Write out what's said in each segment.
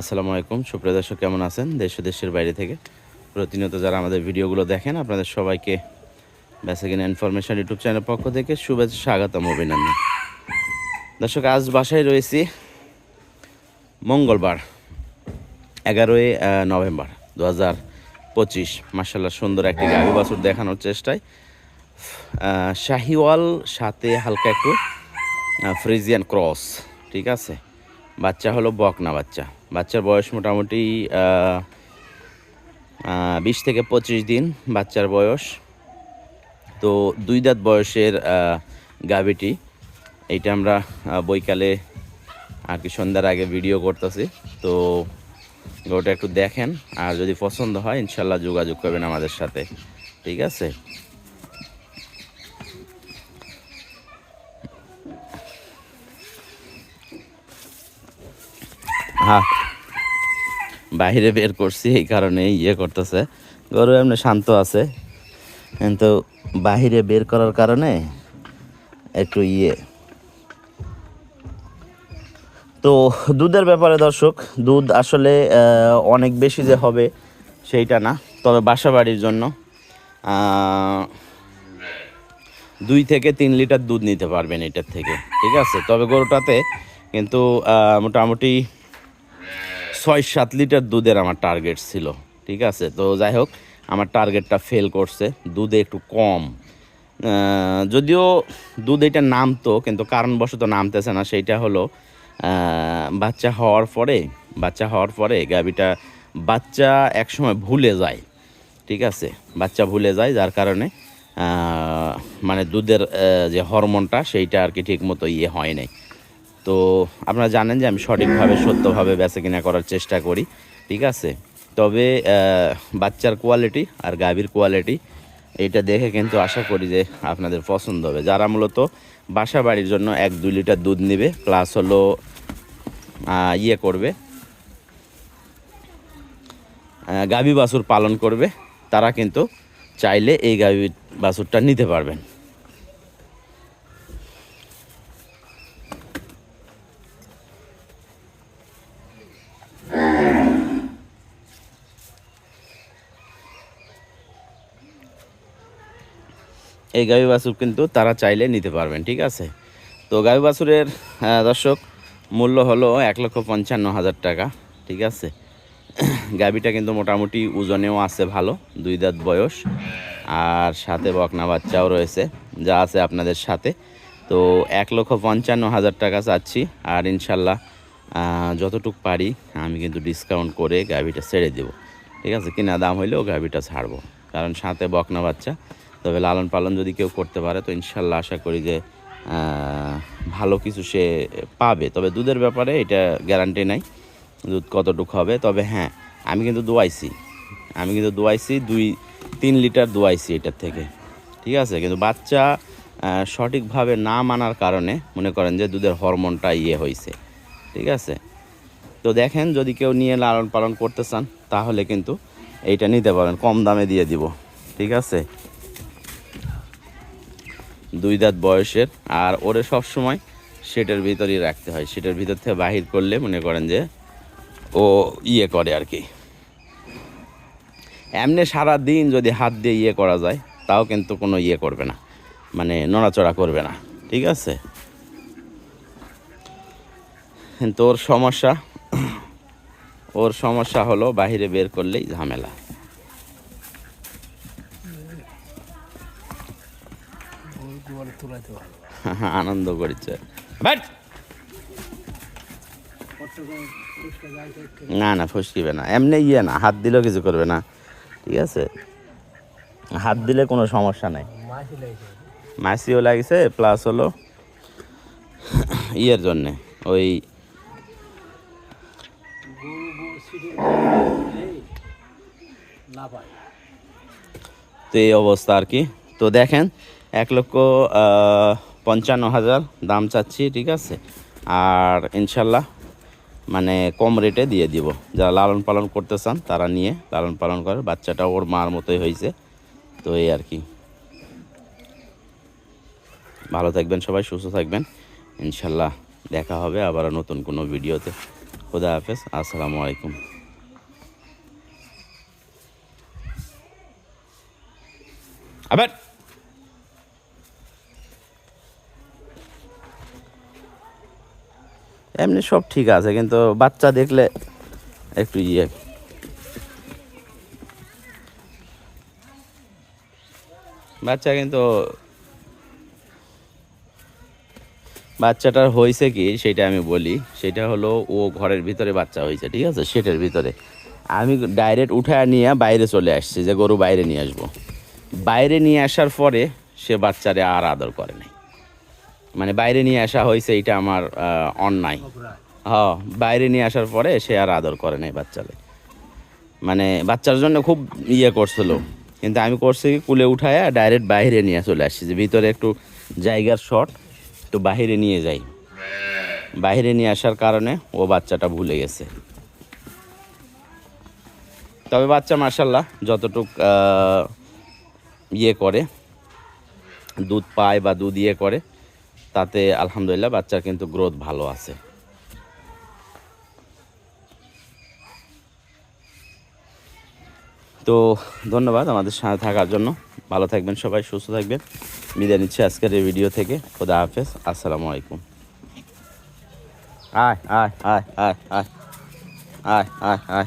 আসসালামু আলাইকুম। সুপ্রিয় দর্শক, কেমন আছেন? দেশ দেশের বাইরে থেকে প্রতিনিয়ত যারা আমাদের ভিডিওগুলো দেখেন, আপনাদের সবাইকে বেসিক ইনফরমেশন ইউটিউব চ্যানেলের পক্ষ থেকে শুভেচ্ছা, স্বাগতম, অভিনন্দন। দর্শক, আজ বাসায় রয়েছি মঙ্গলবার, এগারোই নভেম্বর দু হাজার পঁচিশ। মার্শাল্লাহ সুন্দর একটি গাভী বাছুর দেখানোর চেষ্টায়। শাহিওয়াল, সাথে হালকা একটু ফ্রিজিয়ান ক্রস, ঠিক আছে? বাচ্চা হলো বকনা বাচ্চা। বাচ্চার বয়স মোটামুটি বিশ থেকে পঁচিশ দিন বাচ্চার বয়স। তো দুই দাঁত বয়সের গাভিটি। এইটা আমরা বৈকালে আর কি সন্ধ্যার আগে ভিডিও করতেছি। তো ওটা একটু দেখেন, আর যদি পছন্দ হয় ইনশাল্লাহ যোগাযোগ করবেন আমাদের সাথে। ঠিক আছে? হ্যাঁ। বাইরে বের করছি, এই কারণে ইয়ে করতেছে। গরু এমনি শান্ত আছে। কিন্তু বাহিরে বের করার কারণে একটু ইয়ে। তো দুধের ব্যাপারে দর্শক, দুধ আসলে অনেক বেশি যে হবে সেইটা না। তবে বাসা বাড়ির জন্য দুই থেকে তিন লিটার দুধ নিতে পারবেন এটার থেকে। ঠিক আছে? তবে গরুটাতে কিন্তু মোটামুটি ছয় সাত লিটার দুধের আমার টার্গেট ছিল, ঠিক আছে? তো যাই হোক আমার টার্গেটটা ফেল করছে, দুধে একটু কম। যদিও দুধ এটা নামতো, কিন্তু কারণবশত নামতেছে না, সেইটা হলো বাচ্চা হওয়ার পরে, বাচ্চা হওয়ার পরে গাভিটা বাচ্চা একসময় ভুলে যায়, ঠিক আছে? বাচ্চা ভুলে যায়, যার কারণে মানে দুধের যে হরমোনটা, সেইটা আর কি ঠিক মতো ইয়ে হয় নাই। তো আপনারা জানেন যে আমি সঠিকভাবে, সত্যভাবে বেচা কিনা করার চেষ্টা করি, ঠিক আছে? তবে বাচ্চার কোয়ালিটি আর গাভীর কোয়ালিটি এইটা দেখে কিন্তু আশা করি যে আপনাদের পছন্দ হবে। যারা মূলত বাসা বাড়ির জন্য এক, দুই লিটার দুধ নেবে প্লাস হলো ইয়ে করবে গাভী বাছুর পালন করবে, তারা কিন্তু চাইলে এই গাভী বাছুরটা নিতে পারবেন। এই গাভী বাছুর কিন্তু তারা চাইলে নিতে পারবেন, ঠিক আছে? তো গাভী বাছুরের দর্শক, মূল্য হলো এক লক্ষ পঞ্চান্ন হাজার টাকা, ঠিক আছে? গাভীটা কিন্তু মোটামুটি ওজনেও আছে ভালো, দুই দাঁত বয়স, আর সাথে বকনা বাচ্চাও রয়েছে, যা আছে আপনাদের সাথে। তো এক লক্ষ পঞ্চান্ন হাজার টাকা চাচ্ছি, আর ইনশাল্লাহ যতটুক পারি আমি কিন্তু ডিসকাউন্ট করে গাভীটা ছেড়ে দেবো, ঠিক আছে? কিনা দাম হইলেও গাভীটা ছাড়বো, কারণ সাথে বকনা বাচ্চা তবে লালন পালন যদি কেউ করতে পারে, তো ইনশাল্লাহ আশা করি যে ভালো কিছু সে পাবে। তবে দুধের ব্যাপারে এটা গ্যারান্টি নাই, দুধ কতটুকু হবে। তবে হ্যাঁ আমি কিন্তু দোয়াইছি আমি কিন্তু দোয়াইছি দুই, তিন লিটার দোয়াইছি এটার থেকে। ঠিক আছে? কিন্তু বাচ্চা সঠিকভাবে না মানার কারণে মনে করেন যে দুধের হরমোনটা ইয়ে হয়েছে ঠিক আছে? তো দেখেন, যদি কেউ নিয়ে লালন পালন করতে চান, তাহলে কিন্তু এইটা নিতে পারেন। কম দামে দিয়ে দিব। ঠিক আছে? দুই দাঁত বয়সের, আর ওরে সব সময় সেটার ভিতরেই রাখতে হয়। সেটার ভিতর থেকে বাহির করলে মনে করেন যে ও ইয়ে করে আর কি। এমনি সারা দিন যদি হাত দিয়ে ইয়ে করা যায়, তাও কিন্তু কোনো ইয়ে করবে না। মানে নড়াচড়া করবে না। ঠিক আছে? ওর সমস্যা ওর সমস্যা হলো বাইরে বের করলেই ঝামেলা। আনন্দ করছে! না না, ফসকিবে না। এমনি ইয়ে না, হাত দিলেও কিছু করবে না। ঠিক আছে? হাত দিলে কোনো সমস্যা নাই। মাসিও লাগছে প্লাস হলো ইয়ের জন্যে, ওই তো এই অবস্থা আর কি। তো দেখেন এক লক্ষ পঞ্চান্ন হাজার দাম চাচ্ছি, ঠিক আছে? আর ইনশাল্লাহ মানে কম রেটে দিয়ে দিব। যারা লালন পালন করতে চান, তারা নিয়ে লালন পালন করে। বাচ্চাটা ওর মার মতোই হয়েছে। তো এই আর কি। ভালো থাকবেন সবাই, সুস্থ থাকবেন। ইনশাল্লাহ দেখা হবে আবার নতুন কোনো ভিডিওতে। খুদা হাফেজ। আসসালামু আলাইকুম আবার এমনি সব ঠিক আছে, কিন্তু বাচ্চা দেখলে একটু ইয়ে। বাচ্চা কিন্তু বাচ্চাটার হয়েছে কি, সেটা আমি বলি, সেটা হলো ও ঘরের ভিতরে বাচ্চা হয়েছে, ঠিক আছে? সেটার ভিতরে। আমি ডাইরেক্ট উঠায় নিয়ে বাইরে চলে আসছি, যে গরু বাইরে নিয়ে আসব। বাইরে নিয়ে আসার পরে সে বাচ্চারে আর আদর করে নাই। মানে বাইরে নিয়ে আসা হয়েছে এটা আমার অন্যায়। হ্যাঁ বাইরে নিয়ে আসার পরে সে আর আদর করে নাই বাচ্চারে মানে বাচ্চার জন্য খুব ইয়ে করছিল। কিন্তু আমি করছি কি, কুলে উঠায় ডাইরেক্ট বাইরে নিয়ে চলে আসছি যে ভিতরে একটু জায়গার শর্ট তো বাইরে নিয়ে যাই। বাইরে নিয়ে আসার কারণে ও বাচ্চাটা ভুলে গেছে। তবে বাচ্চা মার্শাল্লাহ যতটুক ইয়ে করে, দুধ পায় বা দুধ ইয়ে করে তাতে আলহামদুলিল্লাহ বাচ্চার কিন্তু গ্রোথ ভালো আছে। তো ধন্যবাদ আমাদের সাথে থাকার জন্য। ভালো থাকবেন সবাই সুস্থ থাকবেন। বিদায় নিচ্ছি আজকের এই ভিডিও থেকে। খোদা হাফেজ আসসালামু আলাইকুম। আয় আয়। আয় আয় আয় আয় আয় আয়।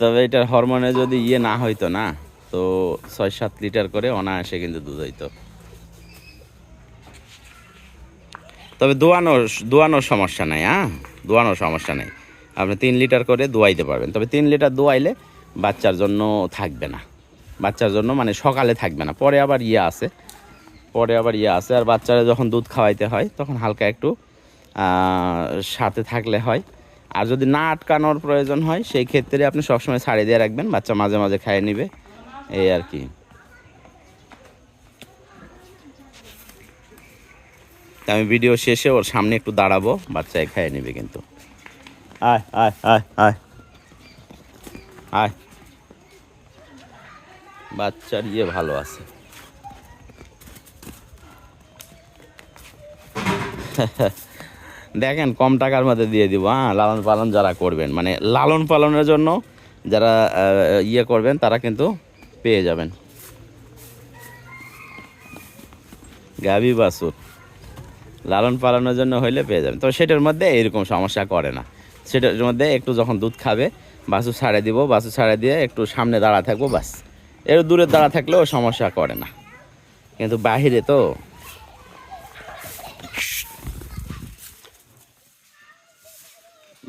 তবে এটার হরমোনে যদি ইয়ে না হইতো না, তো ছয় সাত লিটার করে অনায়াসে কিন্তু দুধ হইতো। তবে দোয়ানোর দোয়ানোর সমস্যা নাই হ্যাঁ দোয়ানোর সমস্যা নেই। আপনি তিন লিটার করে দোয়াইতে পারবেন। তবে তিন লিটার দোয়াইলে বাচ্চার জন্য থাকবে না। বাচ্চার জন্য মানে সকালে থাকবে না। পরে আবার ইয়ে আছে। পরে আবার ইয়ে আছে। আর বাচ্চারা যখন দুধ খাওয়াইতে হয়, তখন হালকা একটু সাথে থাকলে হয়। আর যদি না আটকানোর প্রয়োজন হয়, সেই ক্ষেত্রে আপনি সবসময় ছাড়িয়ে দিয়ে রাখবেন, বাচ্চা মাঝে মাঝে খাইয়ে নিবে। এই আর কি। আমি ভিডিও শেষে ওর সামনে একটু দাঁড়াবো, বাচ্চায় খাইয়ে নেবে কিন্তু। বাচ্চার ইয়ে ভালো আছে। দেখেন কম টাকার মধ্যে দিয়ে দিব হ্যাঁ লালন পালন যারা করবেন মানে লালন পালনের জন্য যারা ইয়ে করবেন, তারা কিন্তু পেয়ে যাবেন। গাভী বাছুর, লালন পালনের জন্য হইলে পেয়ে যাবেন। তো সেটার মধ্যে এরকম সমস্যা করে না। সেটার মধ্যে একটু যখন দুধ খাবে বাছু ছাড়ে দিব বাছু ছাড়ে দিয়ে একটু সামনে দাঁড়া থাকব, বাস। এর দূরে দাঁড়া থাকলেও সমস্যা করে না। কিন্তু বাহিরে তো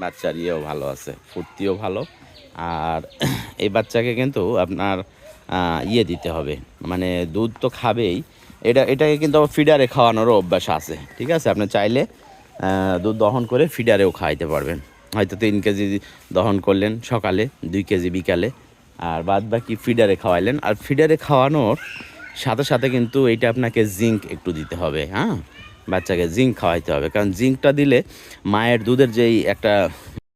বাচ্চার ইয়েও ভালো আছে, ফুর্তিও ভালো। আর এই বাচ্চাকে কিন্তু আপনার ইয়ে দিতে হবে মানে দুধ তো খাবেই। এটা, এটাকে কিন্তু ফিডারে খাওয়ানোরও অভ্যাস আছে, ঠিক আছে? আপনি চাইলে দুধ দহন করে ফিডারেও খাওয়াইতে পারবেন। হয়তো তিন কেজি দহন করলেন সকালে, দুই কেজি বিকালে, আর বাদ বাকি ফিডারে খাওয়াইলেন। আর ফিডারে খাওয়ানোর সাথে সাথে কিন্তু এইটা আপনাকে জিঙ্ক একটু দিতে হবে হ্যাঁ? বাচ্চাকে জিঙ্ক খাওয়াইতে হবে। কারণ জিঙ্কটা দিলে মায়ের দুধের যেই একটা